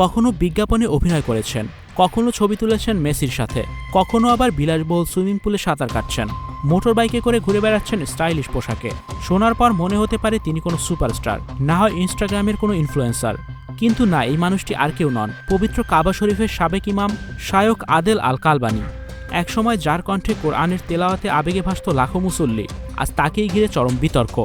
কখনো বিজ্ঞাপনে অভিনয় করেছেন, কখনো ছবি তুলেছেন মেসির সাথে, কখনো আবার বিলাসবহুল সুইমিং পুলে সাঁতার কাটছেন। মোটর বাইকে করে ঘুরে বেড়াচ্ছেন স্টাইলিশ পোশাকে। শোনার পর মনে হতে পারে তিনি কোনো সুপারস্টার, না হয় ইনস্টাগ্রামের কোনো ইনফ্লুয়েন্সার। কিন্তু না, এই মানুষটি আর কেউ নন, পবিত্র কাবা শরীফের সাবেক ইমাম শায়ক আদেল আল কালবানি একসময় যার কণ্ঠে কোরআনের তেলাওয়াতে আবেগে ভাসত লাখো মুসল্লি, আজ তাকেই ঘিরে চরম বিতর্ক।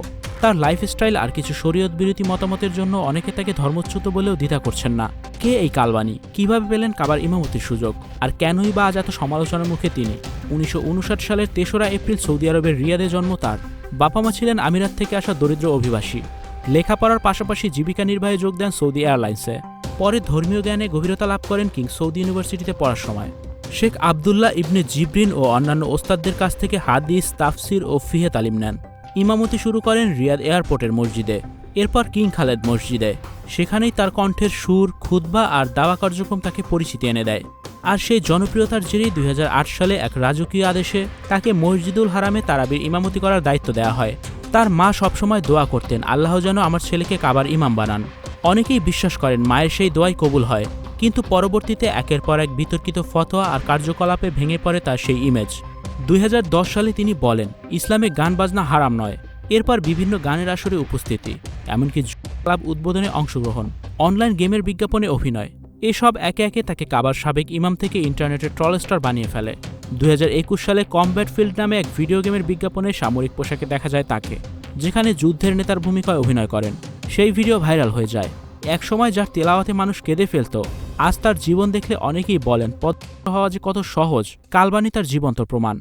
তার লাইফস্টাইল আর কিছু শরীয়ত বিরোধী মতামতের জন্য অনেকে তাকে ধর্মচ্যুত বলেও দ্বিধা করছেন না। কে এই কালবানি কীভাবে পেলেন কাবার ইমামতির সুযোগ? আর কেনই বা আজ এত সমালোচনার মুখে তিনি? উনিশশো উনষাট সালের তেসরা এপ্রিল সৌদি আরবের রিয়াদে জন্ম তার। বাবা মা ছিলেন আমিরাত থেকে আসা দরিদ্র অভিবাসী। লেখাপড়ার পাশাপাশি জীবিকা নির্বাহে যোগ দেন সৌদি এয়ারলাইন্সে। পরে ধর্মীয় জ্ঞানে গভীরতা লাভ করেন কিং সৌদি ইউনিভার্সিটিতে পড়ার সময়। শেখ আবদুল্লাহ ইবনে জিবরিন ও অন্যান্য ওস্তাদদের কাছ থেকে হাদিস, তাফসির ও ফিহে তালিম নেন। ইমামতি শুরু করেন রিয়াদ এয়ারপোর্টের মসজিদে, এরপর কিং খালেদ মসজিদে। সেখানেই তার কণ্ঠের সুর, খুতবা আর দাওয়া কার্যক্রম তাকে পরিচিতি এনে দেয়। আর সেই জনপ্রিয়তার জেরেই দুই হাজার আট সালে এক রাজকীয় আদেশে তাকে মসজিদুল হারামে তারাবির ইমামতি করার দায়িত্ব দেওয়া হয়। তার মা সবসময় দোয়া করতেন, আল্লাহ যেন আমার ছেলেকে কাবার ইমাম বানান। অনেকেই বিশ্বাস করেন মায়ের সেই দোয়াই কবুল হয়, কিন্তু পরবর্তীতে একের পর এক বিতর্কিত ফতোয়া আর কার্যকলাপে ভেঙে পড়ে তার সেই ইমেজ দুই হাজার দশ সালে তিনি বলেন, ইসলামে গান বাজনা হারাম নয়। এরপর বিভিন্ন গানের আসরে উপস্থিতি, এমনকি ক্লাব উদ্বোধনে অংশগ্রহণ, অনলাইন গেমের বিজ্ঞাপনে অভিনয়। এসব একে একে তাকে কাবার সাবেক ইমাম থেকে ইন্টারনেটের ট্রলস্টার বানিয়ে ফেলে। দুই হাজার একুশ সালে কমব্যাট ফিল্ড নামে এক ভিডিও গেমের বিজ্ঞাপনে সামরিক পোশাকে দেখা যায় তাকে, যেখানে যুদ্ধের নেতার ভূমিকায় অভিনয় করেন। সেই ভিডিও ভাইরাল হয়ে যায়। একসময় যার তেলাওয়াতে মানুষ কেঁদে ফেলত, আজ তার জীবন দেখলে অনেকেই বলেন পদ হওয়া যে কত সহজ কালবানি তার জীবন্ত প্রমাণ।